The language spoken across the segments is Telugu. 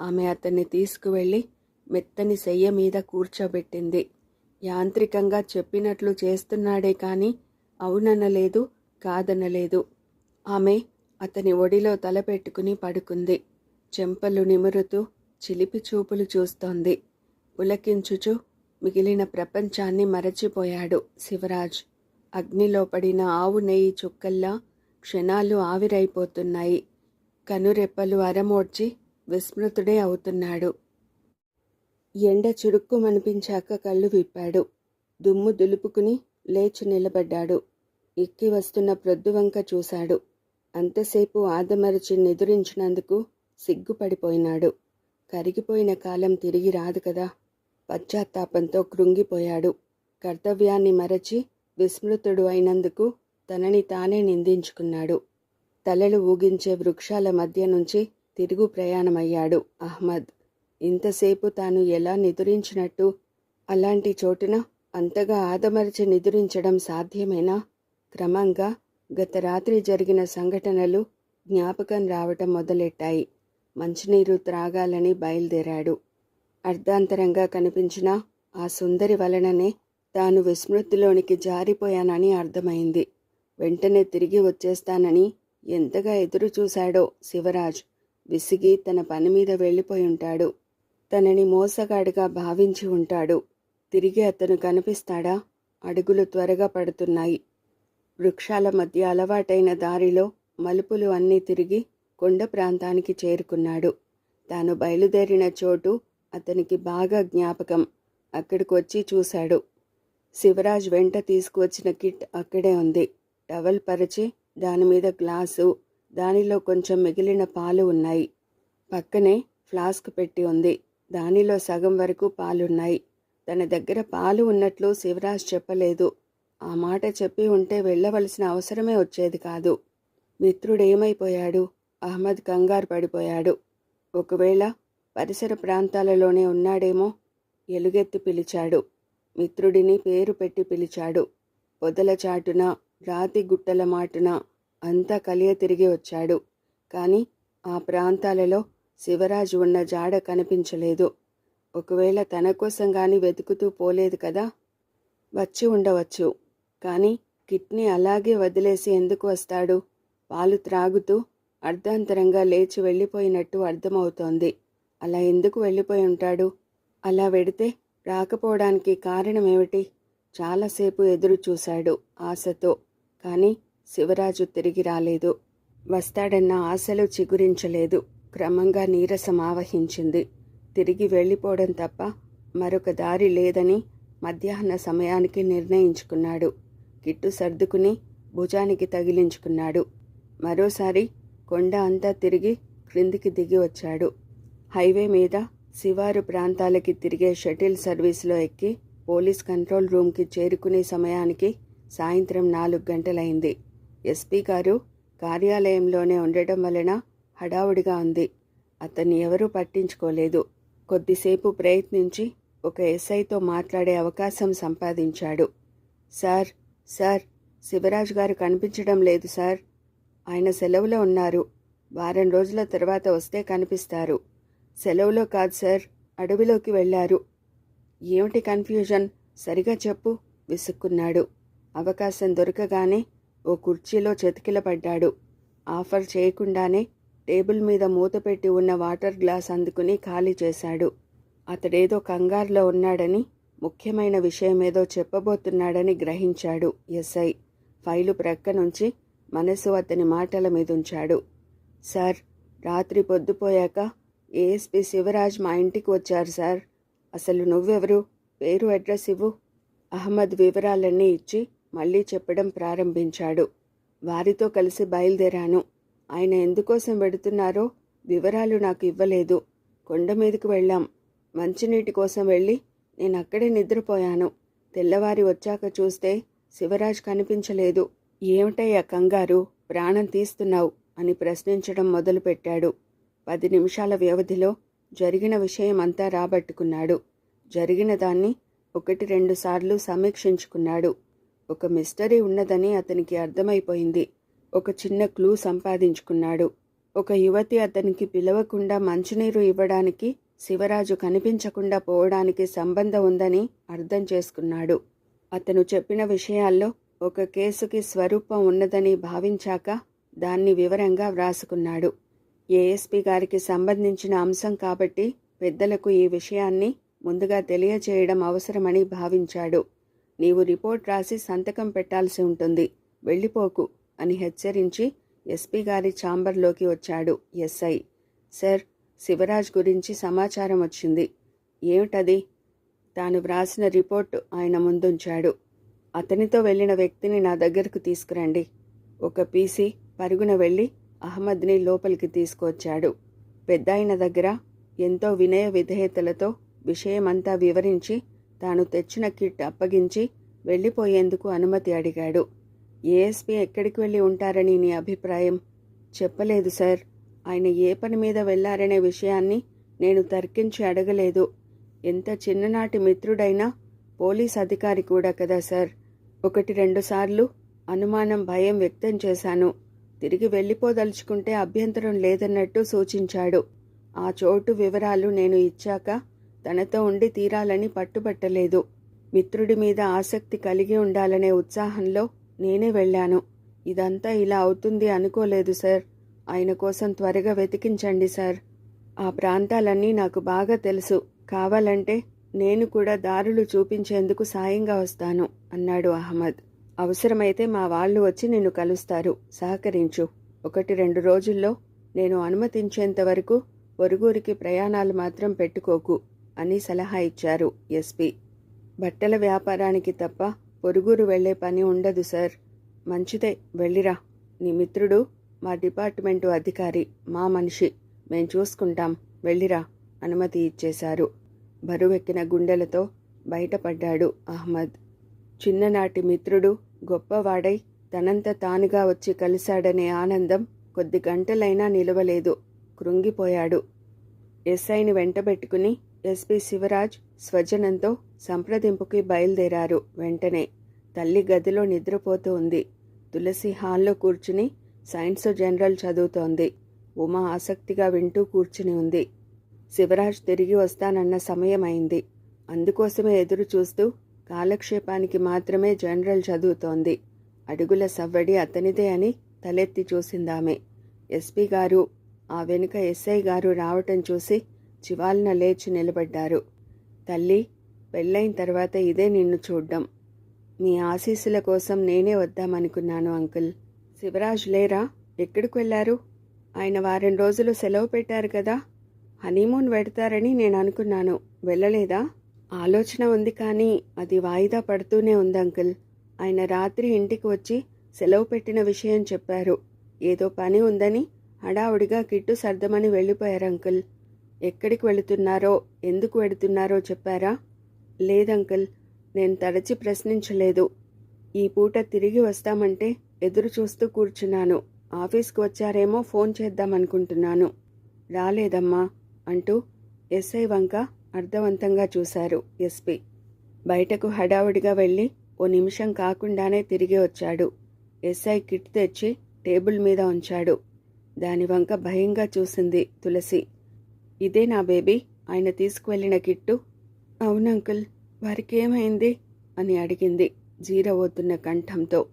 ఆమె అతన్ని తీసుకువెళ్ళి మెత్తని శయ్య మీద కూర్చోబెట్టింది. యాంత్రికంగా చెప్పినట్లు చేస్తున్నాడే కాని అవుననలేదు కాదనలేదు. ఆమె అతని ఒడిలో తలపెట్టుకుని పడుకుంది. చెంపలు నిమురుతూ చిలిపి చూపులు చూస్తోంది. పులకించుచు మిగిలిన ప్రపంచాన్ని మరచిపోయాడు శివరాజ్. అగ్నిలో పడిన ఆవు నెయ్యి చుక్కల్లా క్షణాలు ఆవిరైపోతున్నాయి. కనురెప్పలు అరమోడ్చి విస్మృతుడే అవుతున్నాడు. ఎండ చురుక్కుమనిపించాక కళ్ళు విప్పాడు. దుమ్ము దులుపుకుని లేచి నిలబడ్డాడు. ఎక్కి వస్తున్న ప్రొద్దువంక చూశాడు. అంతసేపు ఆదమరచి నిదురించినందుకు సిగ్గుపడిపోయినాడు. కరిగిపోయిన కాలం తిరిగి రాదు కదా. పశ్చాత్తాపంతో కృంగిపోయాడు. కర్తవ్యాన్ని మరచి విస్మృతుడు అయినందుకు తనని తానే నిందించుకున్నాడు. తలలు ఊగించే వృక్షాల మధ్య నుంచి తిరుగు ప్రయాణమయ్యాడు అహ్మద్. ఇంతసేపు తాను ఎలా నిదురించినట్టు? అలాంటి చోటున అంతగా ఆదమరిచి నిదురించడం సాధ్యమేనా? క్రమంగా గత రాత్రి జరిగిన సంఘటనలు జ్ఞాపకం రావటం మొదలెట్టాయి. మంచినీరు త్రాగాలని బయలుదేరాడు. అర్ధాంతరంగా కనిపించిన ఆ సుందరి వలననే తాను విస్మృతిలోనికి జారిపోయానని అర్థమైంది. వెంటనే తిరిగి వచ్చేస్తానని ఎంతగా ఎదురు చూశాడో శివరాజ్. విసిగి తన పని మీద వెళ్ళిపోయి ఉంటాడు. తనని మోసగాడిగా భావించి ఉంటాడు. తిరిగి అతను కనిపిస్తాడా? అడుగులు త్వరగా పడుతున్నాయి. వృక్షాల మధ్య అలవాటైన దారిలో మలుపులు అన్నీ తిరిగి కొండ ప్రాంతానికి చేరుకున్నాడు. తాను బయలుదేరిన చోటు అతనికి బాగా జ్ఞాపకం. అక్కడికి వచ్చి చూశాడు. శివరాజ్ వెంట తీసుకువచ్చిన కిట్ అక్కడే ఉంది. టవల్ పరిచి దాని మీద గ్లాసు దానిలో కొంచెం మిగిలిన పాలు ఉన్నాయి. పక్కనే ఫ్లాస్క్ పెట్టి ఉంది. దానిలో సగం వరకు పాలున్నాయి. తన దగ్గర పాలు ఉన్నట్లు శివరాజ్ చెప్పలేదు. ఆ మాట చెప్పి ఉంటే వెళ్ళవలసిన అవసరమే వచ్చేది కాదు. మిత్రుడేమైపోయాడు? అహ్మద్ కంగారు పడిపోయాడు. ఒకవేళ పరిసర ప్రాంతాలలోనే ఉన్నాడేమో? ఎలుగెత్తి పిలిచాడు. మిత్రుడిని పేరు పెట్టి పిలిచాడు. పొదల చాటున రాతి గుట్టల మాటున అంతా కలియ తిరిగి వచ్చాడు. కానీ ఆ ప్రాంతాలలో శివరాజు ఉన్న జాడ కనిపించలేదు. ఒకవేళ తన కోసం కానీ వెతుకుతూ పోలేదు కదా? వచ్చి ఉండవచ్చు. కానీ కిడ్నీ అలాగే వదిలేసి ఎందుకు వస్తాడు? పాలు త్రాగుతూ అర్ధాంతరంగా లేచి వెళ్ళిపోయినట్టు అర్థమవుతోంది. అలా ఎందుకు వెళ్ళిపోయి ఉంటాడు? అలా వెడితే రాకపోవడానికి కారణమేమిటి? చాలాసేపు ఎదురు చూశాడు ఆశతో. కానీ శివరాజు తిరిగి రాలేదు. వస్తాడన్న ఆశలు చిగురించలేదు. క్రమంగా నీరసం ఆవహించింది. తిరిగి వెళ్ళిపోవడం తప్ప మరొక దారి లేదని మధ్యాహ్న సమయానికి నిర్ణయించుకున్నాడు. కిట్టు సర్దుకుని భుజానికి తగిలించుకున్నాడు. మరోసారి కొండ అంతా తిరిగి క్రిందికి దిగి వచ్చాడు. హైవే మీద శివారు ప్రాంతాలకి తిరిగే షటిల్ సర్వీసులో ఎక్కి పోలీస్ కంట్రోల్ రూమ్కి చేరుకునే సమయానికి సాయంత్రం నాలుగు గంటలైంది. ఎస్పీ గారు కార్యాలయంలోనే ఉండటం వలన హడావుడిగా ఉంది. అతన్ని ఎవరూ పట్టించుకోలేదు. కొద్దిసేపు ప్రయత్నించి ఒక ఎస్ఐతో మాట్లాడే అవకాశం సంపాదించాడు. సార్ సార్ శివరాజ్ గారు కనిపించడం లేదు సార్. ఆయన సెలవులో ఉన్నారు. వారం రోజుల తర్వాత వస్తే కనిపిస్తారు. సెలవులో కాదు సార్ అడవిలోకి వెళ్ళారు. ఏమిటి కన్ఫ్యూజన్? సరిగా చెప్పు విసుక్కున్నాడు. అవకాశం దొరకగానే ఓ కుర్చీలో చతికిలపడ్డాడు ఆఫర్ చేయకుండానే టేబుల్ మీద మూతపెట్టి ఉన్న వాటర్ గ్లాస్ అందుకుని ఖాళీ చేశాడు. అతడేదో కంగారులో ఉన్నాడని ముఖ్యమైన విషయమేదో చెప్పబోతున్నాడని గ్రహించాడు ఎస్ఐ. ఫైలు ప్రక్కనుంచి మనసు అతని మాటల మీదుంచాడు. సార్ రాత్రి పొద్దుపోయాక ఏఎస్పి శివరాజ్ మా ఇంటికి వచ్చారు సార్. అసలు నువ్వెవరు? పేరు అడ్రస్ ఇవ్వు. అహ్మద్ వివరాలన్నీ ఇచ్చి మళ్ళీ చెప్పడం ప్రారంభించాడు. వారితో కలిసి బయలుదేరాను. ఆయన ఎందుకోసం వెడుతున్నారో వివరాలు నాకు ఇవ్వలేదు. కొండ మీదకు వెళ్ళాం. మంచినీటి కోసం వెళ్ళి నేను అక్కడే నిద్రపోయాను. తెల్లవారి వచ్చాక చూస్తే శివరాజ్ కనిపించలేదు. ఏమిటయ్యా కంగారు? ప్రాణం తీస్తున్నావు అని ప్రశ్నించడం మొదలుపెట్టాడు. పది నిమిషాల వ్యవధిలో జరిగిన విషయం అంతా రాబట్టుకున్నాడు. జరిగిన దాన్ని ఒకటి రెండు సార్లు సమీక్షించుకున్నాడు. ఒక మిస్టరీ ఉన్నదని అతనికి అర్థమైపోయింది. ఒక చిన్న క్లూ సంపాదించుకున్నాడు. ఒక యువతి అతనికి పిలవకుండా మంచినీరు ఇవ్వడానికి శివరాజు కనిపించకుండా పోవడానికి సంబంధం ఉందని అర్థం చేసుకున్నాడు. అతను చెప్పిన విషయాల్లో ఒక కేసుకి స్వరూపం ఉన్నదని భావించాక దాన్ని వివరంగా వ్రాసుకున్నాడు. ఏఎస్పి గారికి సంబంధించిన అంశం కాబట్టి పెద్దలకు ఈ విషయాన్ని ముందుగా తెలియచేయడం అవసరమని భావించాడు. నీవు రిపోర్ట్ రాసి సంతకం పెట్టాల్సి ఉంటుంది. వెళ్ళిపోకు అని హెచ్చరించి ఎస్పీ గారి ఛాంబర్లోకి వచ్చాడు ఎస్ఐ. సార్ శివరాజ్ గురించి సమాచారం వచ్చింది. ఏమిటది? తాను వ్రాసిన రిపోర్టు ఆయన ముందుంచాడు. అతనితో వెళ్ళిన వ్యక్తిని నా దగ్గరకు తీసుకురండి. ఒక పీసీ పరుగున వెళ్ళి అహ్మద్ని లోపలికి తీసుకొచ్చాడు పెద్దాయన దగ్గర ఎంతో వినయ విధేయతలతో విషయమంతా వివరించి తాను తెచ్చిన కిట్ అప్పగించి వెళ్ళిపోయేందుకు అనుమతి అడిగాడు. ఏఎస్పీ ఎక్కడికి వెళ్ళి ఉంటారని నీ అభిప్రాయం? చెప్పలేదు సార్. ఆయన ఏ పని మీద వెళ్ళారనే విషయాన్ని నేను తర్కించి అడగలేదు. ఎంత చిన్ననాటి మిత్రుడైనా పోలీస్ అధికారి కూడా కదా సార్. ఒకటి రెండుసార్లు అనుమానం భయం వ్యక్తం చేశాను. తిరిగి వెళ్ళిపోదలుచుకుంటే అభ్యంతరం లేదన్నట్టు సూచించాడు. ఆ చోటు వివరాలు నేను ఇచ్చాక తనతో ఉండి తీరాలని పట్టుబట్టలేదు. మిత్రుడి మీద ఆసక్తి కలిగి ఉండాలనే ఉత్సాహంలో నేనే వెళ్ళాను. ఇదంతా ఇలా అవుతుంది అనుకోలేదు సార్. ఆయన కోసం త్వరగా వెతికించండి సార్. ఆ ప్రాంతాలన్నీ నాకు బాగా తెలుసు. కావాలంటే నేను కూడా దారులు చూపించేందుకు సాయంగా వస్తాను అన్నాడు అహ్మద్. అవసరమైతే మా వాళ్ళు వచ్చి నిన్ను కలుస్తారు. సహకరించు. ఒకటి రెండు రోజుల్లో నేను అనుమతించేంత వరకు పొరుగురికి ప్రయాణాలు మాత్రం పెట్టుకోకు. అని సలహా ఇచ్చారు ఎస్పీ. బట్టల వ్యాపారానికి తప్ప పొరుగురు వెళ్ళే పని ఉండదు సార్. మంచిదే వెళ్ళిరా. నీ మిత్రుడు మా డిపార్ట్మెంటు అధికారి మా మనిషి. మేం చూసుకుంటాం వెళ్ళిరా అనుమతి ఇచ్చేశారు. బరువెక్కిన గుండెలతో బయటపడ్డాడు అహ్మద్. చిన్ననాటి మిత్రుడు గొప్పవాడై తనంత తానుగా వచ్చి కలిశాడనే ఆనందం కొద్ది గంటలైనా నిలవలేదు కృంగిపోయాడు. ఎస్ఐని వెంటబెట్టుకుని ఎస్పీ శివరాజ్ స్వజనంతో సంప్రదింపుకి బయలుదేరారు వెంటనే. తల్లి గదిలో నిద్రపోతూ ఉంది. తులసి హాల్లో కూర్చుని సైన్స్ జనరల్ చదువుతోంది. ఉమా ఆసక్తిగా వింటూ కూర్చుని ఉంది. శివరాజ్ తిరిగి వస్తానన్న సమయం అయింది అందుకోసమే ఎదురు చూస్తూ కాలక్షేపానికి మాత్రమే జనరల్ చదువుతోంది. అడుగుల సవ్వడి అతనిదే అని తలెత్తి చూసిందామె. ఎస్పీ గారు ఆ వెనుక ఎస్ఐ గారు రావటం చూసి చివాలన లేచి నిలబడ్డారు. తల్లి పెళ్ళైన తర్వాత ఇదే నిన్ను చూడ్డం. మీ ఆశీస్సుల కోసం నేనే వద్దామనుకున్నాను అంకుల్. శివరాజ్ లేరా? ఎక్కడికి వెళ్ళారు? ఆయన వారం రోజులు సెలవు పెట్టారు కదా. హనీమూన్ పెడతారని నేను అనుకున్నాను. వెళ్ళలేదా? ఆలోచన ఉంది కానీ అది వాయిదా పడుతూనే ఉంది అంకుల్. ఆయన రాత్రి ఇంటికి వచ్చి సెలవు పెట్టిన విషయం చెప్పారు. ఏదో పని ఉందని హడావుడిగా కిట్టు సర్దమని వెళ్ళిపోయారు అంకుల్. ఎక్కడికి వెళుతున్నారో ఎందుకు వెళుతున్నారో చెప్పారా? లేదంకుల్ నేను తరచి ప్రశ్నించలేదు. ఈ పూట తిరిగి వస్తామంటే ఎదురు చూస్తూ కూర్చున్నాను. ఆఫీస్కి వచ్చారేమో ఫోన్ చేద్దామనుకుంటున్నాను రాలేదమ్మా అంటూ ఎస్ఐ వంక అర్థవంతంగా చూశారు ఎస్పీ. బయటకు హడావుడిగా వెళ్ళి ఓ నిమిషం కాకుండానే తిరిగి వచ్చాడు. ఎస్ఐ కిట్ తెచ్చి టేబుల్ మీద ఉంచాడు. దాని వంక భయంగా చూసింది తులసి. ఇదే నా బేబీ. ఆయన తీసుకువెళ్ళిన కిట్టు. అవునంకుల్ వారికి ఏమైంది? అని అడిగింది జీరవోతున్న కంఠంతో.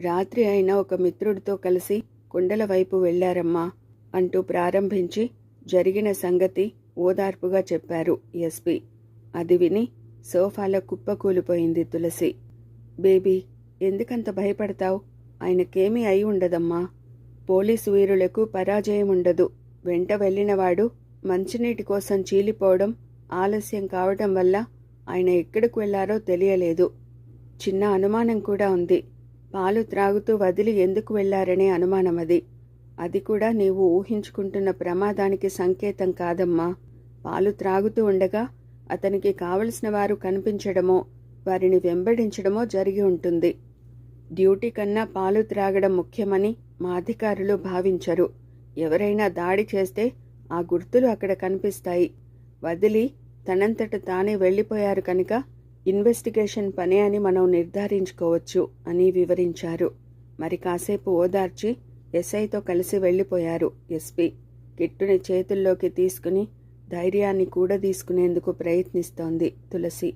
రాత్రి అయిన ఒక మిత్రుడితో కలిసి కుండల వైపు వెళ్ళారమ్మా అంటూ ప్రారంభించి జరిగిన సంగతి ఓదార్పుగా చెప్పారు ఎస్పి. అది విని సోఫాలో కుప్పకూలిపోయింది తులసి. బేబీ ఎందుకంత భయపడతావు? ఆయనకేమీ అయి ఉండదమ్మా. పోలీసు వీరులకు పరాజయం ఉండదు వెంట వెళ్ళినవాడు మంచినీటి కోసం చీలిపోవడం ఆలస్యం కావడం వల్ల ఆయన ఎక్కడికి వెళ్ళారో తెలియలేదు. చిన్న అనుమానం కూడా ఉంది. పాలు త్రాగుతూ వదిలి ఎందుకు వెళ్ళారనే అనుమానం అది. అది కూడా నీవు ఊహించుకుంటున్న ప్రమాదానికి సంకేతం కాదమ్మా. పాలు త్రాగుతూ ఉండగా అతనికి కావలసిన వారు కనిపించడమో వారిని వెంబడించడమో జరిగి ఉంటుంది. డ్యూటీ కన్నా పాలు త్రాగడం ముఖ్యమని మా అధికారులు భావించరు. ఎవరైనా దాడి చేస్తే ఆ గుర్తులు అక్కడ కనిపిస్తాయి. వదిలి తనంతట తానే వెళ్ళిపోయారు కనుక ఇన్వెస్టిగేషన్ పనే అని మనం నిర్ధారించుకోవచ్చు అని వివరించారు. మరి కాసేపు ఓదార్చి ఎస్ఐతో కలిసి వెళ్ళిపోయారు ఎస్పీ. కిట్టుని చేతుల్లోకి తీసుకుని ధైర్యాన్ని కూడా తీసుకునేందుకు ప్రయత్నిస్తోంది తులసి.